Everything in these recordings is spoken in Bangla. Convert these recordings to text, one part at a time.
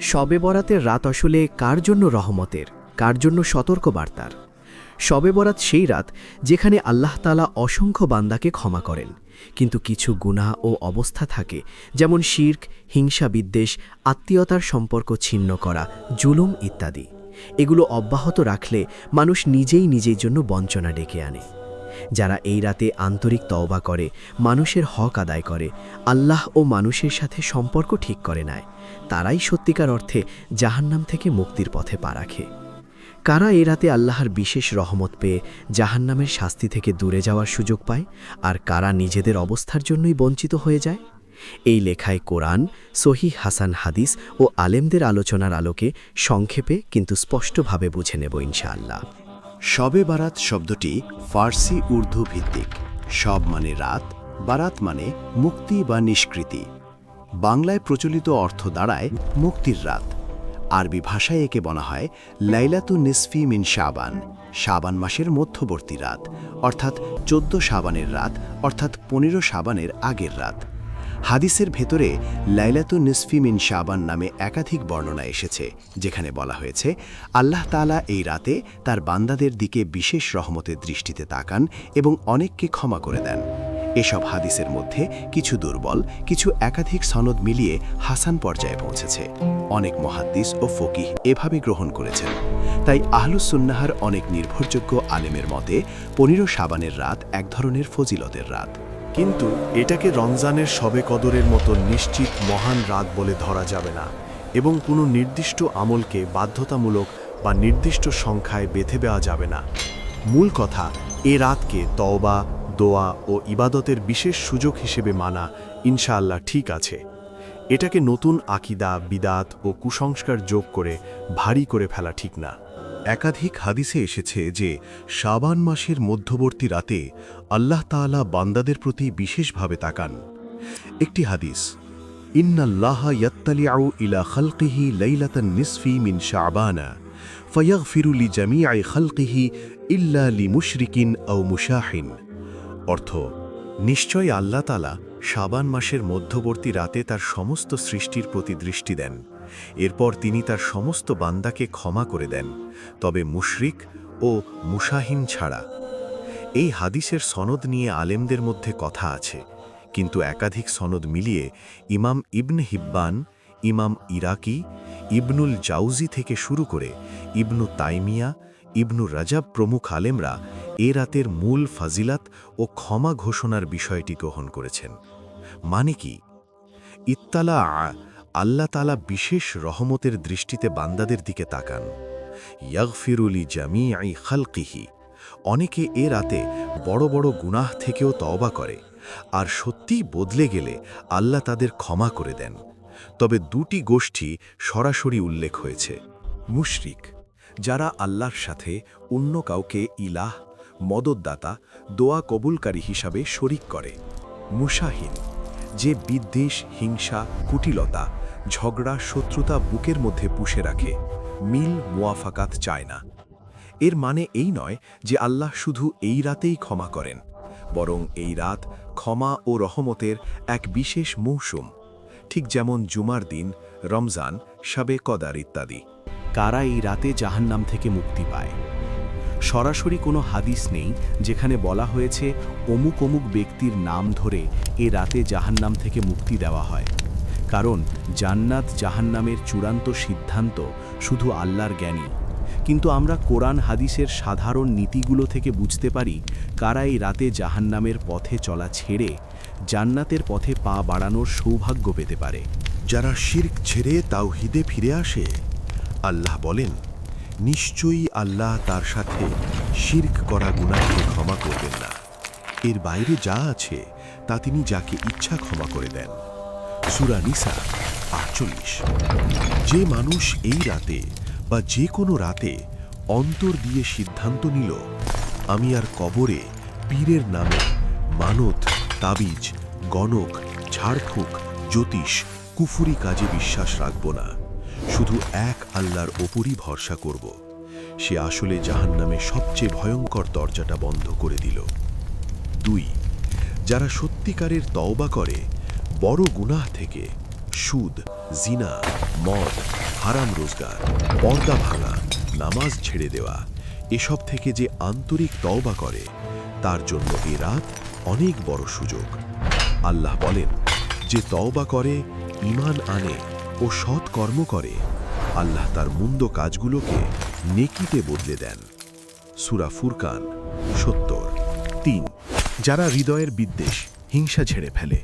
শবে বরাতের রাত আসলে কার জন্য রহমতের, কার জন্য সতর্কবার্তার? শবে বরাত সেই রাত যেখানে আল্লাহ তালা অসংখ্য বান্দাকে ক্ষমা করেন। কিন্তু কিছু গুনাহ ও অবস্থা থাকে, যেমন শির্ক, হিংসা বিদ্বেষ, আত্মীয়তার সম্পর্ক ছিন্ন করা, জুলুম ইত্যাদি। এগুলো অব্যাহত রাখলে মানুষ নিজেই নিজের জন্য বঞ্চনা ডেকে আনে। যারা এই রাতে আন্তরিক তওবা করে, মানুষের হক আদায় করে, আল্লাহ ও মানুষের সাথে সম্পর্ক ঠিক করে নেয়, তারাই সত্যিকার অর্থে জাহান্নাম থেকে মুক্তির পথে পা রাখে। কারা এ রাতে আল্লাহর বিশেষ রহমত পেয়ে জাহান্নামের শাস্তি থেকে দূরে যাওয়ার সুযোগ পায়, আর কারা নিজেদের অবস্থার জন্যই বঞ্চিত হয়ে যায়? এই লেখায় কোরআন সহি হাসান হাদিস ও আলেমদের আলোচনার আলোকে সংক্ষেপে কিন্তু স্পষ্টভাবে বুঝে নেব ইনশাআল্লাহ। শবে বারাত শব্দটি ফার্সি উর্দু ভিত্তিক। সব মানে রাত, বারাত মানে মুক্তি বা নিষ্কৃতি। বাংলায় প্রচলিত অর্থ দাঁড়ায় মুক্তির রাত। আরবি ভাষায় একে বলা হয় লাইলাতু নিসফি মিন শাবান। শাবান মাসের মধ্যবর্তী রাত, অর্থাৎ চোদ্দ শাবানের রাত, অর্থাৎ পনেরো শাবানের আগের রাত। হাদিসের ভেতরে লাইলাতু নিসফি মিন শাবান নামে একাধিক বর্ণনা এসেছে, যেখানে বলা হয়েছে, আল্লাহ তাআলা এই রাতে তার বান্দাদের দিকে বিশেষ রহমতের দৃষ্টিতে তাকান এবং অনেককে ক্ষমা করে দেন। এসব হাদিসের মধ্যে কিছু দুর্বল, কিছু একাধিক সনদ মিলিয়ে হাসান পর্যায়ে পৌঁছেছে। অনেক মহাদ্দিস ও ফকিহ এভাবে গ্রহণ করেছেন। তাই আহলুসুন্নাহার অনেক নির্ভরযোগ্য আলেমের মতে, পনেরো সাবানের রাত এক ধরনের ফজিলতের রাত। কিন্তু এটাকে রমজানের শবে কদরের মতো নিশ্চিত মহান রাত বলে ধরা যাবে না এবং কোনো নির্দিষ্ট আমলকে বাধ্যতামূলক বা নির্দিষ্ট সংখ্যায় বেঁধে দেওয়া যাবে না। মূল কথা, এ রাতকে তওবা, দোয়া ও ইবাদতের বিশেষ সুযোগ হিসেবে মানা ইনশাআল্লাহ ঠিক আছে। এটাকে নতুন আকিদা, বিদাত ও কুসংস্কার যোগ করে ভারী করে ফেলা ঠিক না। একাধিক হাদিসে এসেছে যে শাবান মাসের মধ্যবর্তী রাতে আল্লাহ তাআলা বান্দাদের প্রতি বিশেষভাবে তাকান। একটি হাদিস, ইন্নাল্লাহ ইলা লাইলাতান অর্থ, নিশ্চয় আল্লাহ তালা শাবান মাসের মধ্যবর্তী রাতে তার সমস্ত সৃষ্টির প্রতি দৃষ্টি দেন। এরপর তিনি তার সমস্ত বান্দাকে ক্ষমা করে দেন, তবে মুশরিক ও মুশাহিন ছাড়া। এই হাদিসের সনদ নিয়ে আলেমদের মধ্যে কথা আছে, কিন্তু একাধিক সনদ মিলিয়ে ইমাম ইবন হিব্বান, ইমাম ইরাকি, ইবনুল জাউজি থেকে শুরু করে ইবনু তাইমিয়া, ইবনু রাজাব প্রমুখ আলেমরা এ রাতের মূল ফাজিলাত ও ক্ষমা ঘোষণার বিষয়টি গ্রহণ করেছেন। মানে কি? ইত্তালা আল্লাহ তালা বিশেষ রহমতের দৃষ্টিতে বান্দাদের দিকে তাকান। ইয়াগফিরুলি জামি আই খালকিহি। অনেকে এ রাতে বড় বড় গুনাহ থেকেও তওবা করে, আর সত্যিই বদলে গেলে আল্লাহ তাদের ক্ষমা করে দেন। তবে দুটি গোষ্ঠী সরাসরি উল্লেখ হয়েছে। মুশরিক, যারা আল্লাহর সাথে অন্য কাউকে ইলাহ, মদতদাতা, দোয়া কবুলকারী হিসাবে শরিক করে। মুশাহিন যে বিদ্বেষ, হিংসা, কুটিলতা ঝগড়া, শত্রুতা বুকের মধ্যে পুষে রাখে। মিল মুয়াফাকাত চায় না। এর মানে এই নয় যে আল্লাহ শুধু এই রাতেই ক্ষমা করেন, বরং এই রাত ক্ষমা ও রহমতের এক বিশেষ মৌসুম, ঠিক যেমন জুমার দিন, রমজান, শাবে কদার ইত্যাদি। কারা এই রাতে জাহান্নাম থেকে মুক্তি পায়? সরাসরি কোনো হাদিস নেই যেখানে বলা হয়েছে, অমুক অমুক ব্যক্তির নাম ধরে এ রাতে জাহান্নাম থেকে মুক্তি দেওয়া হয়। কারণ জান্নাত জাহান্নামের চূড়ান্ত সিদ্ধান্ত শুধু আল্লাহর জ্ঞানী কিন্তু আমরা কোরআন হাদিসের সাধারণ নীতিগুলো থেকে বুঝতে পারি কারা এই রাতে জাহান্নামের পথে চলা ছেড়ে জান্নাতের পথে পা বাড়ানোর সৌভাগ্য পেতে পারে। যারা শির্ক ছেড়ে তাওহিদে ফিরে আসে, আল্লাহ বলেন, নিশ্চয়ই আল্লাহ তার সাথে শির্ক করা গুনাহকে ক্ষমা করবেন না। এর বাইরে যা আছে তা তিনি যাকে ইচ্ছা ক্ষমা করে দেন। সুরা নিসা আটচল্লিশ। যে মানুষ এই রাতে বা যে কোনো রাতে অন্তর দিয়ে সিদ্ধান্ত নিল, আমি আর কবরে পীরের নামে মানত, তাবিজ, গণক, ঝাড়ফুঁক, জ্যোতিষ, কুফুরি কাজে বিশ্বাস রাখব না। শুধু এক আল্লাহর ওপরই ভরসা করব। সে আসলে জাহান্নামে সবচেয়ে ভয়ঙ্কর দরজাটা বন্ধ করে দিল। দুই, যারা সত্যিকারের তওবা করে বড় গুনাহ থেকে সুদ, জিনা, মদ, হারাম রোজগার, পর্দা ভাঙা, নামাজ ছেড়ে দেওয়া, এসব থেকে যে আন্তরিক তওবা করে, তার জন্য এ রাত অনেক বড় সুযোগ। আল্লাহ বলেন, যে তওবা করে, ঈমান আনে ও সৎ কর্ম করে, আল্লাহ তার মুন্দ কাজগুলোকে নেকিতে বদলে দেন। সুরা ফুরকান সত্তর, তিন, যারা হৃদয়ের বিদ্বেষ, হিংসা ঝেড়ে ফেলে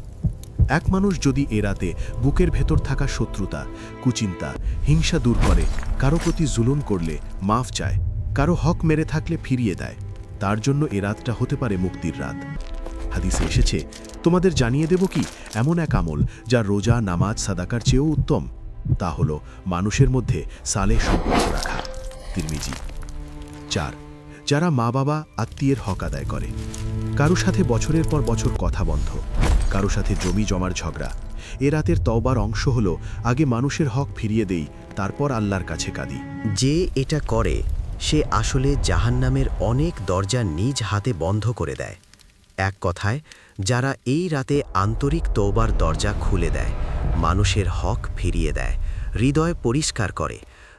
এক মানুষ যদি এ রাতে বুকের ভেতর থাকা শত্রুতা, কুচিন্তা, হিংসা দূর করে, কারও প্রতি জুলুম করলে মাফ চায়, কারও হক মেরে থাকলে ফিরিয়ে দেয়, তার জন্য এ রাতটা হতে পারে মুক্তির রাত। হাদিসে এসেছে, তোমাদের জানিয়ে দেব কি, এমন এক আমল যা রোজা, নামাজ, সাদাকার চেয়েও উত্তম। তা হল মানুষের মধ্যে সালে সম্পর্ক রাখা। তিরমিজি। চার, যারা মা বাবা আত্মীয়ের হক আদায় করে, কারও সাথে বছরের পর বছর কথা বন্ধ। কারও সাথে জমি জমার ঝগড়া। এ রাতের তওবার অংশ হল, আগে মানুষের হক ফিরিয়ে দেই, তারপর আল্লাহর কাছে কাঁদি। যে এটা করে, সে আসলে জাহান্নামের অনেক দরজা নিজ হাতে বন্ধ করে দেয়। এক কথায়, যারা এই রাতে আন্তরিক তৌবার দরজা খুলে দেয়, মানুষের হক ফিরিয়ে দেয়, হৃদয় পরিষ্কার করে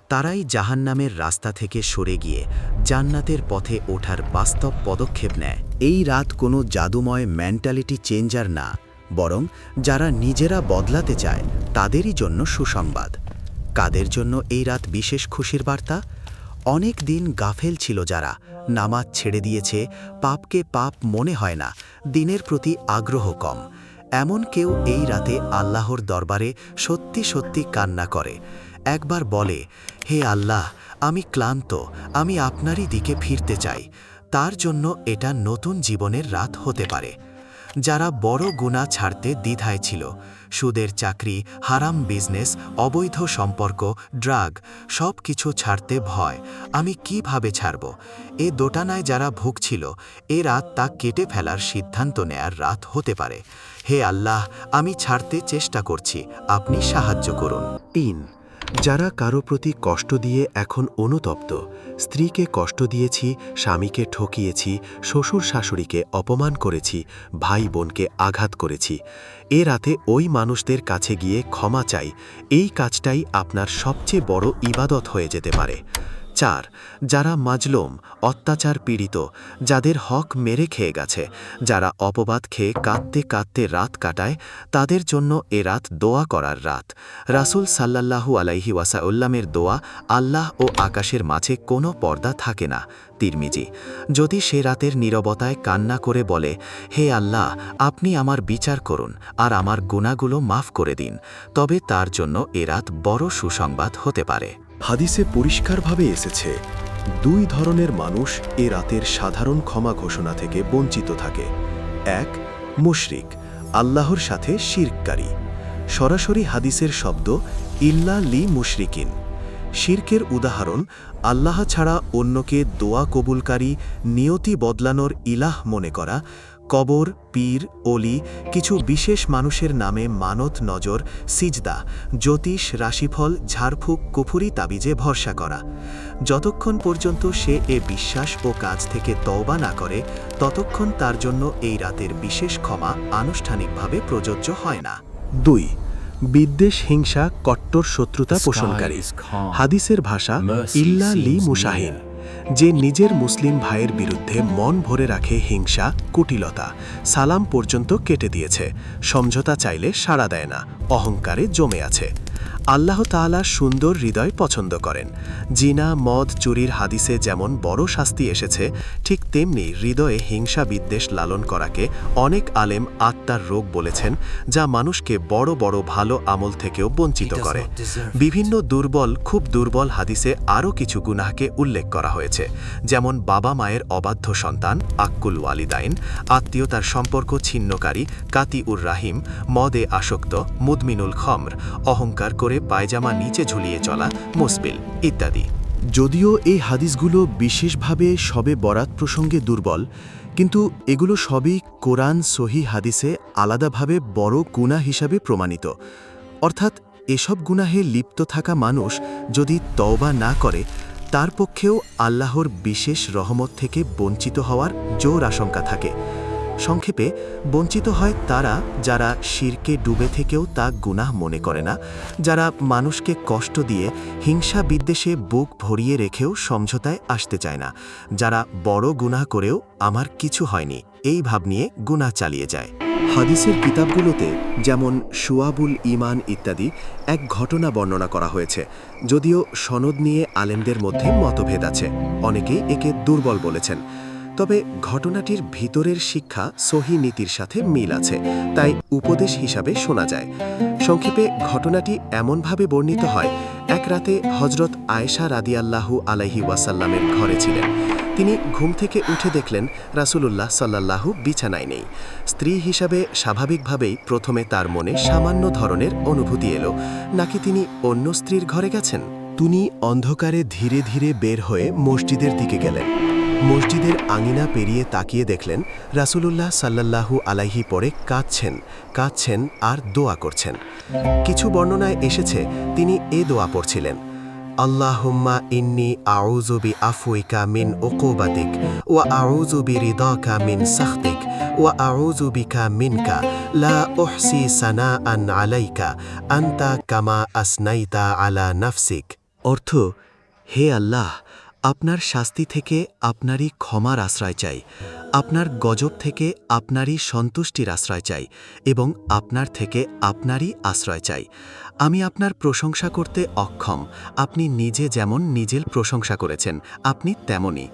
তারাই জাহান্নামের রাস্তা থেকে সরে গিয়ে জান্নাতের পথে ওঠার বাস্তব পদক্ষেপ নেয়। এই রাত কোনো জাদুময় মেন্টালিটি চেঞ্জার না, বরং যারা নিজেরা বদলাতে চায়, তাদেরই জন্য সুসংবাদ। কাদের জন্য এই রাত বিশেষ খুশির বার্তা? অনেক দিন গাফেল ছিল যারা, নামাজ ছেড়ে দিয়েছে, পাপকে পাপ মনে হয় না, দিনের প্রতি আগ্রহ কম। এমন কেউ এই রাতে আল্লাহর দরবারে সত্যি সত্যি কান্না করে। একবার বলে হে আল্লাহ, আমি ক্লান্ত, আমি আপনারই দিকে ফিরতে চাই। তার জন্য এটা নতুন জীবনের রাত হতে পারে। যারা বড় গুণা ছাড়তে দ্বিধায় ছিল, সুদের চাকরি, হারাম বিজনেস, অবৈধ সম্পর্ক, ড্রাগ সব কিছু ছাড়তে ভয়, আমি কীভাবে ছাড়ব? এ দোটানায় যারা ভুগছিল, এ রাত তা কেটে ফেলার সিদ্ধান্ত নেয়ার রাত হতে পারে। হে আল্লাহ, আমি ছাড়তে চেষ্টা করছি, আপনি সাহায্য করুন। তিন যারা কারও প্রতি কষ্ট দিয়ে এখন অনুতপ্ত, স্ত্রীকে কষ্ট দিয়েছি, স্বামীকে ঠকিয়েছি, শ্বশুর শাশুড়িকে অপমান করেছি, ভাই বোনকে আঘাত করেছি, এ রাতে ওই মানুষদের কাছে গিয়ে ক্ষমা চাই, এই কাজটাই আপনার সবচেয়ে বড় ইবাদত হয়ে যেতে পারে। চার, যারা মাজলুম, অত্যাচার পীড়িত, যাদের হক মেরে খেয়ে গেছে, যারা অপবাদ খেয়ে কাঁদতে কাঁদতে রাত কাটায়, তাদের জন্য এ রাত দোয়া করার রাত। রাসূল সাল্লাল্লাহু আলাইহি ওয়াসাউল্লামের দোয়া আল্লাহ ও আকাশের মাঝে কোনো পর্দা থাকে না। তিরমিজি, যদি সে রাতের নীরবতায় কান্না করে বলে, হে আল্লাহ, আপনি আমার বিচার করুন আর আমার গুণাগুলো মাফ করে দিন, তবে তার জন্য এ রাত বড় সুসংবাদ হতে পারে। হাদিসে পরিষ্কারভাবে এসেছে, দুই ধরনের মানুষ এ রাতের সাধারণ ক্ষমা ঘোষণা থেকে বঞ্চিত থাকে। এক, মুশরিক, আল্লাহর সাথে শিরকারী। সরাসরি হাদিসের শব্দ, ইল্লা লি মুশরিকিন। শির্কের উদাহরণ, আল্লাহ ছাড়া অন্যকে দোয়া কবুলকারী, নিয়তি বদলানোর ইলাহ মনে করা কবর পীর অলি কিছু বিশেষ মানুষের নামে মানত নজর সিজদা জ্যোতিষ রাশিফল ঝাড়ফুঁক কুফুরি তাবিজে ভরসা করা। যতক্ষণ পর্যন্ত সে এ বিশ্বাস ও কাজ থেকে তওবা না করে ততক্ষণ তার জন্য এই রাতের বিশেষ ক্ষমা আনুষ্ঠানিকভাবে প্রযোজ্য হয় না। দুই বিদ্বেষ হিংসা কট্টর শত্রুতা পোষণকারী। হাদিসের ভাষা ইল্লা লি মুসাহিন যে নিজের মুসলিম ভাইয়ের বিরুদ্ধে মন ভরে রাখে হিংসা, কুটিলতা, সালাম পর্যন্ত কেটে দিয়েছে। সমঝোতা চাইলে সাড়া দেয় না, অহংকারে জমে আছে। আল্লাহ তাআলা সুন্দর হৃদয় পছন্দ করেন। জিনা মদ চুরির হাদিসে যেমন বড় শাস্তি এসেছে ঠিক তেমনি হৃদয়ে হিংসা বিদ্বেষ লালন করাকে অনেক আলেম আত্মার রোগ বলেছেন যা মানুষকে বড় বড় ভালো আমল থেকেও বঞ্চিত করে। বিভিন্ন দুর্বল খুব দুর্বল হাদিসে আরও কিছু গুনাহকে উল্লেখ করা হয়েছে যেমন বাবা মায়ের অবাধ্য সন্তান আক্কুল ওয়ালিদাইন আত্মীয়তার সম্পর্ক ছিন্নকারী কাতি উর রাহিম মদে আসক্ত মুদমিনুল খমর অহংকার করে পায়জামা নিচে ঝুলিয়ে চলা মুসবিল ইত্যাদি। যদিও এই হাদিসগুলো বিশেষভাবে সবে বরাত প্রসঙ্গে দুর্বল, কিন্তু এগুলো সবই কোরআন সহি হাদিসে আলাদাভাবে বড় গুণা হিসাবে প্রমাণিত। অর্থাৎ এসব গুনাহে লিপ্ত থাকা মানুষ যদি তওবা না করে, তার পক্ষেও আল্লাহর বিশেষ রহমত থেকে বঞ্চিত হওয়ার জোর আশঙ্কা থাকে। সংক্ষেপে, বঞ্চিত হয় তারা যারা শিরকে ডুবে থেকেও তা গুনাহ মনে করে না, যারা মানুষকে কষ্ট দিয়ে হিংসা বিদ্বেষে বুক ভরিয়ে রেখেও সমঝোতায় আসতে চায় না, যারা বড় গুনাহ করেও আমার কিছু হয়নি, এই ভাব নিয়ে গুনাহ চালিয়ে যায়। হাদিসের কিতাবগুলোতে যেমন সুয়াবুল ইমান ইত্যাদি এক ঘটনা বর্ণনা করা হয়েছে, যদিও সনদ নিয়ে আলেমদের মধ্যে মতভেদ আছে, অনেকেই একে দুর্বল বলেছেন। তবে ঘটনাটির ভিতরের শিক্ষা সহি নীতির সাথে মিল আছে, তাই উপদেশ হিসাবে শোনা যায়। সংক্ষেপে, ঘটনাটি এমনভাবে বর্ণিত হয়, এক রাতে হজরত আয়েশা রাদিয়াল্লাহু আলাইহি ওয়াসাল্লামের ঘরে ছিলেন। তিনি ঘুম থেকে উঠে দেখলেন রাসূলুল্লাহ সাল্লাল্লাহু বিছানায় নেই। স্ত্রী হিসাবে স্বাভাবিকভাবেই প্রথমে তার মনে সামান্য ধরনের অনুভূতি এলো। নাকি তিনি অন্য স্ত্রীর ঘরে গেছেন? তিনি অন্ধকারে ধীরে ধীরে বের হয়ে মসজিদের দিকে গেলেন। মসজিদের আঙিনা পেরিয়ে তাকিয়ে দেখলেন রাসূলুল্লাহ সাল্লাল্লাহু আলাইহি পরে কাঁদছেন কাঁদছেন আর দোয়া করছেন। কিছু বর্ণনায় এসেছে তিনি এ দোয়া পড়ছিলেন, আল্লাহুম্মা ইন্নি আউযু বি আফউইকা মিন উকুবাতিক ওয়া আউযু বি রিদাকা মিন সাখতিক ওয়া আউযু বিকা মিনকা লা উহসি সানাআন আলাইকা আনতা কামা আসনাইতা আলা নাফসিক। অর্থ, হে আল্লাহ আপনার শাস্তি থেকে আপনারই ক্ষমার আশ্রয় চাই। আপনার গজব থেকে আপনারই সন্তুষ্টির আশ্রয় চাই এবং আপনার থেকে আপনারই আশ্রয় চাই। আমি আপনার প্রশংসা করতে অক্ষম। আপনি নিজে যেমন নিজের প্রশংসা করেছেন, আপনি তেমনই।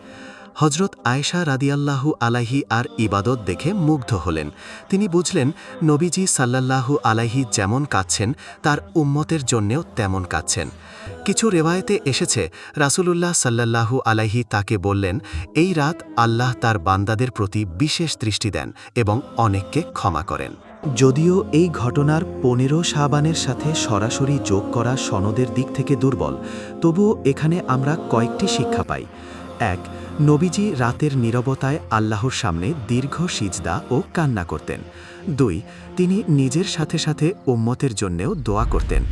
হজরত আয়েশা রাদিয়াল্লাহু আলাইহি আর ইবাদত দেখে মুগ্ধ হলেন। তিনি বুঝলেন, নবীজি সাল্লাল্লাহু আলাইহি যেমন কাঁদছেন, তার উম্মতের জন্যেও তেমন কাঁদছেন। কিছু রেওয়ায়েতে এসেছে, রাসূলুল্লাহ সাল্লাল্লাহু আলাইহি তাকে বললেন, এই রাত আল্লাহ তার বান্দাদের প্রতি বিশেষ দৃষ্টি দেন এবং অনেককে ক্ষমা করেন। যদিও এই ঘটনার পনেরো সাবানের সাথে সরাসরি যোগ করা সনদের দিক থেকে দুর্বল, তবুও এখানে আমরা কয়েকটি শিক্ষা পাই। এক নবীজি রাতের নীরবতায় আল্লাহর সামনে দীর্ঘ সিজদা ও কান্না করতেন। দুই, তিনি নিজের সাথে সাথে উম্মতের জন্যেও দোয়া করতেন।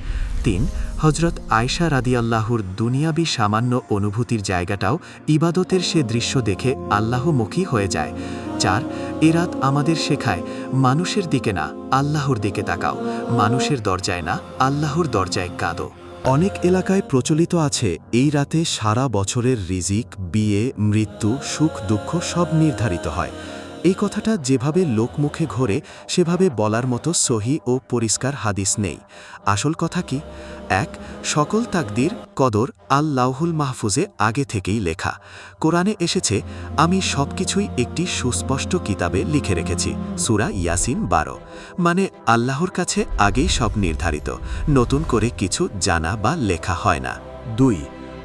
তিন হজরত আয়সা রাদিয়াল্লাহুর দুনিয়াবি সামান্য অনুভূতির জায়গাটাও ইবাদতের সে দৃশ্য দেখে আল্লাহমুখী হয়ে যায়। চার, এ রাত আমাদের শেখায়, মানুষের দিকে না, আল্লাহর দিকে তাকাও। মানুষের দরজায় না, আল্লাহর দরজায় কাঁদো। অনেক এলাকায় প্রচলিত আছে, এই রাতে সারা বছরের রিজিক, বিয়ে, মৃত্যু, সুখ, দুঃখ সব নির্ধারিত হয়। এই কথাটা যেভাবে লোকমুখে ঘোরে, সেভাবে বলার মতো সহি ও পরিষ্কার হাদিস নেই। আসল কথা কি? এক, সকল তাকদির কদর আল্লাহুল মাহফুজে আগে থেকেই লেখা। কোরআনে এসেছে, আমি সবকিছুই একটি সুস্পষ্ট কিতাবে লিখে রেখেছি, সুরা ইয়াসিন বারো। মানে আল্লাহর কাছে আগেই সব নির্ধারিত, নতুন করে কিছু জানা বা লেখা হয় না। দুই,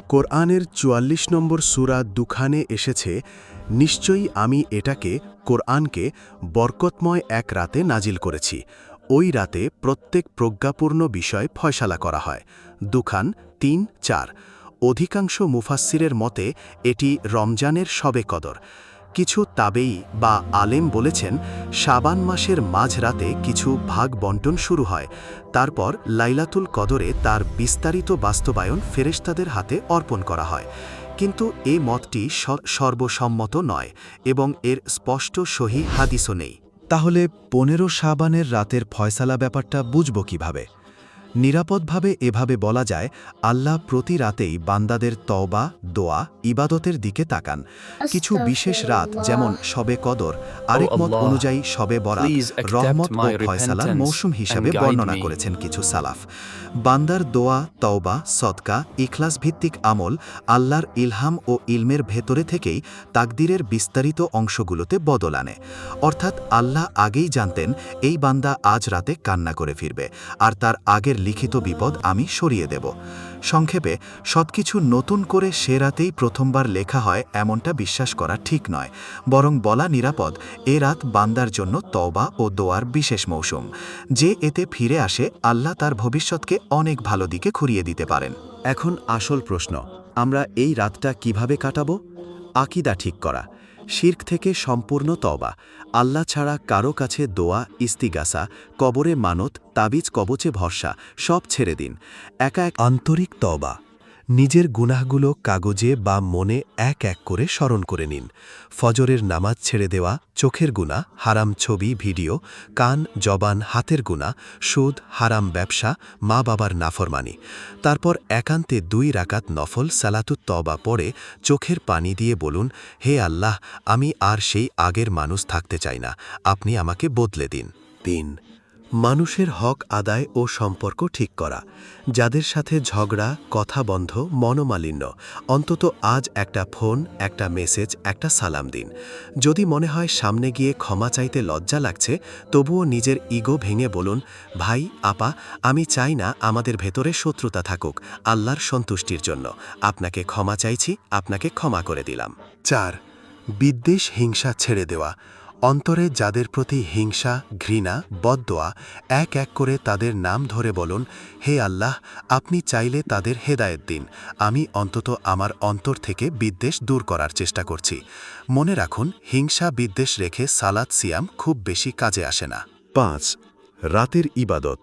কোরআনের চুয়াল্লিশ নম্বর সুরা দুখানে এসেছে, নিশ্চয়ই আমি এটাকে কোরআনকে বরকতময় এক রাতে নাজিল করেছি। ওই রাতে প্রত্যেক প্রজ্ঞাপূর্ণ বিষয় ফয়সালা করা হয়। দুখান, তিন, চার। অধিকাংশ মুফাসসিরের মতে, এটি রমজানের সবে কদর। কিছু তাবেই বা আলেম বলেছেন, শাবান মাসের মাঝরাতে কিছু ভাগ বন্টন শুরু হয়। তারপর লাইলাতুল কদরে তার বিস্তারিত বাস্তবায়ন ফেরেশতাদের হাতে অর্পণ করা হয়। কিন্তু এ মতটি সর্বসম্মত নয় এবং এর স্পষ্ট সহি হাদিসও নেই। তাহলে পনেরো সাবানের রাতের ফয়সালা ব্যাপারটা বুঝব কীভাবে? নিরাপদভাবে এভাবে বলা যায় আল্লাহ প্রতি রাতেই বান্দাদের তওবা দোয়া ইবাদতের দিকে তাকান। কিছু বিশেষ রাত যেমন শবে কদর আরেক মত অনুযায়ী শবে বরাত রহমত ও ফয়সালার মৌসুম হিসেবে বর্ণনা করেছেন কিছু সালাফ। বান্দার দোয়া তওবা সদকা ইখলাস ভিত্তিক আমল আল্লাহর ইলহাম ও ইলমের ভেতরে থেকেই তাকদিরের বিস্তারিত অংশগুলোতে বদল আনে। অর্থাৎ আল্লাহ আগেই জানতেন এই বান্দা আজ রাতে কান্না করে ফিরবে আর তার আগের লিখিত বিপদ আমি সরিয়ে দেব। সংক্ষেপে, সবকিছু নতুন করে সে রাতেই প্রথমবার লেখা হয় এমনটা বিশ্বাস করা ঠিক নয়। বরং বলা নিরাপদ, এ রাত বান্দার জন্য তওবা ও দোয়ার বিশেষ মৌসুম, যে এতে ফিরে আসে আল্লাহ তার ভবিষ্যৎকে অনেক ভালো দিকে ঘুরিয়ে দিতে পারেন। এখন আসল প্রশ্ন, আমরা এই রাতটা কীভাবে কাটাবো? আকিদা ঠিক করা শির্ক থেকে সম্পূর্ণ তবা আল্লাহ ছাড়া কারও কাছে দোয়া, ইস্তিগাসা, কবরে মানত, তাবিজ কবচে ভরসা, সব ছেড়ে দিন। একা এক আন্তরিক তওবা। নিজের গুনাহগুলো কাগজে বা মনে এক এক করে স্মরণ করে নিন। ফজরের নামাজ ছেড়ে দেওয়া, চোখের গুণা হারাম ছবি, ভিডিও, কান, জবান, হাতের গুণা সুদ, হারাম ব্যবসা মা বাবার নাফরমানি। তারপর একান্তে দুই রাকাত নফল সালাতুত তবা পড়ে চোখের পানি দিয়ে বলুন, হে আল্লাহ, আমি আর সেই আগের মানুষ থাকতে চাই না। আপনি আমাকে বদলে দিন। তিন। মানুষের হক আদায় ও সম্পর্ক ঠিক করা, যাদের সাথে ঝগড়া, কথা বন্ধ, মনোমালিন্য, অন্তত আজ একটা ফোন, একটা মেসেজ, একটা সালাম দিন। যদি মনে হয় সামনে গিয়ে ক্ষমা চাইতে লজ্জা লাগছে, তবুও নিজের ইগো ভেঙে বলুন, ভাই, আপা, আমি চাই না আমাদের ভেতরে শত্রুতা থাকুক, আল্লাহর সন্তুষ্টির জন্য। আপনাকে ক্ষমা চাইছি, আপনাকে ক্ষমা করে দিলাম। চার, বিদ্বেষ হিংসা ছেড়ে দেওয়া। অন্তরে যাদের প্রতি হিংসা, ঘৃণা, বদদোয়া, এক এক করে তাদের নাম ধরে বলুন, হে আল্লাহ, আপনি চাইলে তাদের হেদায়েত দিন। আমি অন্তত আমার অন্তর থেকে বিদ্বেষ দূর করার চেষ্টা করছি। মনে রাখুন, হিংসা বিদ্বেষ রেখে সালাদ সিয়াম খুব বেশি কাজে আসে না। পাঁচ, রাতের ইবাদত।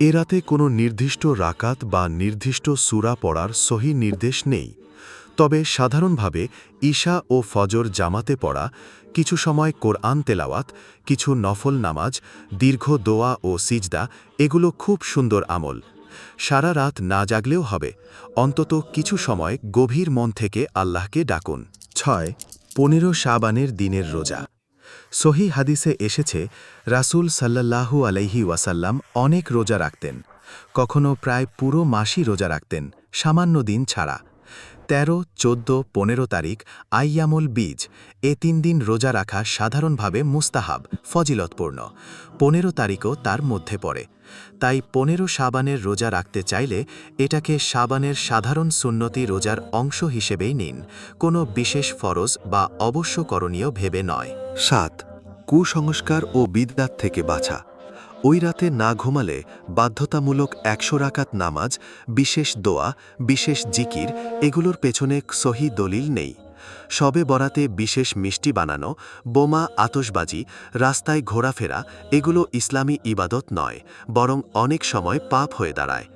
এ রাতে কোনো নির্দিষ্ট রাকাত বা নির্দিষ্ট সুরা পড়ার সহি নির্দেশ নেই। তবে সাধারণভাবে ঈশা ও ফজর জামাতে পড়া কিছু সময় কোরআন তেলাওয়াত, কিছু নফল নামাজ, দীর্ঘ দোয়া ও সিজদা, এগুলো খুব সুন্দর আমল। সারা রাত না জাগলেও হবে। অন্তত কিছু সময় গভীর মন থেকে আল্লাহকে ডাকুন। ছয়, পনেরো শাবানের দিনের রোজা। সহি হাদিসে এসেছে, রাসূল সাল্লাল্লাহু আলাইহি ওয়াসাল্লাম অনেক রোজা রাখতেন। কখনো প্রায় পুরো মাসই রোজা রাখতেন, সামান্য দিন ছাড়া। তেরো, চোদ্দ, পনেরো তারিখ আইয়ামুল বীজ, এ তিন দিন রোজা রাখা সাধারণভাবে মুস্তাহাব, ফজিলতপূর্ণ। পনেরো তারিখও তার মধ্যে পড়ে। তাই পনেরো সাবানের রোজা রাখতে চাইলে এটাকে সাবানের সাধারণ সুন্নতি রোজার অংশ হিসেবেই নিন। কোনো বিশেষ ফরজ বা অবশ্য করণীয় ভেবে নয়। সাত, কুসংস্কার ও বিদ্যাত থেকে বাছা। ওই রাতে না ঘুমালে বাধ্যতামূলক একশো রাকাত নামাজ, বিশেষ দোয়া, বিশেষ জিকির, এগুলোর পেছনে সহি দলিল নেই। সবে বরাতে বিশেষ মিষ্টি বানানো, বোমা আতসবাজি রাস্তায় ঘোরাফেরা, এগুলো ইসলামী ইবাদত নয়, বরং অনেক সময় পাপ হয়ে দাঁড়ায়।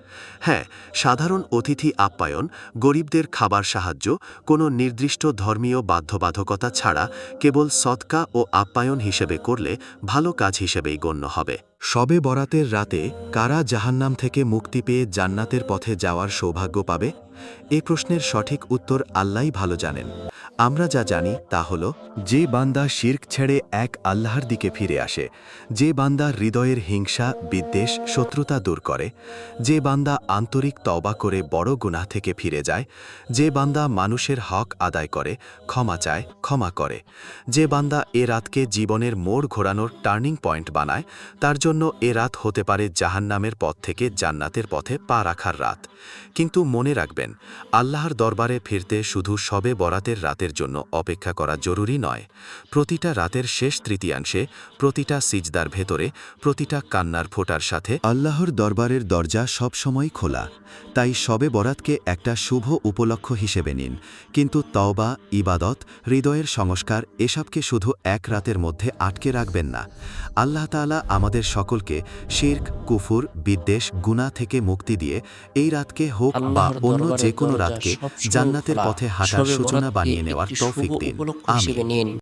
হ্যাঁ সাধারণ অতিথি আপ্যায়ন, গরিবদের খাবার সাহায্য, কোনো নির্দিষ্ট ধর্মীয় বাধ্যবাধকতা ছাড়া কেবল সৎকা ও আপ্যায়ন হিসেবে করলে ভালো কাজ হিসেবেই গণ্য হবে। শবে বরাতের রাতে কারা জাহান্নাম থেকে মুক্তি পেয়ে জান্নাতের পথে যাওয়ার সৌভাগ্য পাবে? এ প্রশ্নের সঠিক উত্তর আল্লাহই ভালো জানেন। আমরা যা জানি তা হল, যে বান্দা শির্ক ছেড়ে এক আল্লাহর দিকে ফিরে আসে, যে বান্দা হৃদয়ের হিংসা, বিদ্বেষ, শত্রুতা দূর করে, যে বান্দা আন্তরিক তবা করে বড় গুনাহ থেকে ফিরে যায়, যে বান্দা মানুষের হক আদায় করে, ক্ষমা চায়, ক্ষমা করে, যে বান্দা এ রাতকে জীবনের মোড় ঘোরানোর টার্নিং পয়েন্ট বানায়, তার জন্য এ রাত হতে পারে জাহান্নামের পথ থেকে জান্নাতের পথে পা রাখার রাত। কিন্তু মনে রাখবেন আল্লাহর দরবারে ফিরতে শুধু সবে বরাতের রাতের জন্য অপেক্ষা করা জরুরি নয়। প্রতিটা রাতের শেষ তৃতীয়াংশে প্রতিটা সিজদার ভেতরে প্রতিটা কান্নার ফোটার সাথে আল্লাহর দরবারের দরজা সবসময় খোলা। তাই সবে বরাতকে একটা শুভ উপলক্ষ হিসেবে নিন। কিন্তু তওবা ইবাদত হৃদয়ের সংস্কার এসবকে শুধু এক রাতের মধ্যে আটকে রাখবেন না। আল্লাহ তাআলা আমাদের সকলকে শির্ক কুফুর বিদ্বেষ গুনাহ থেকে মুক্তি দিয়ে এই রাতকে হোক বা অন্য যে কোনো রাতকে জান্নাতের পথে হাঁটার সূচনা বানিয়ে নেওয়ার তৌফিক দিন। আমিন।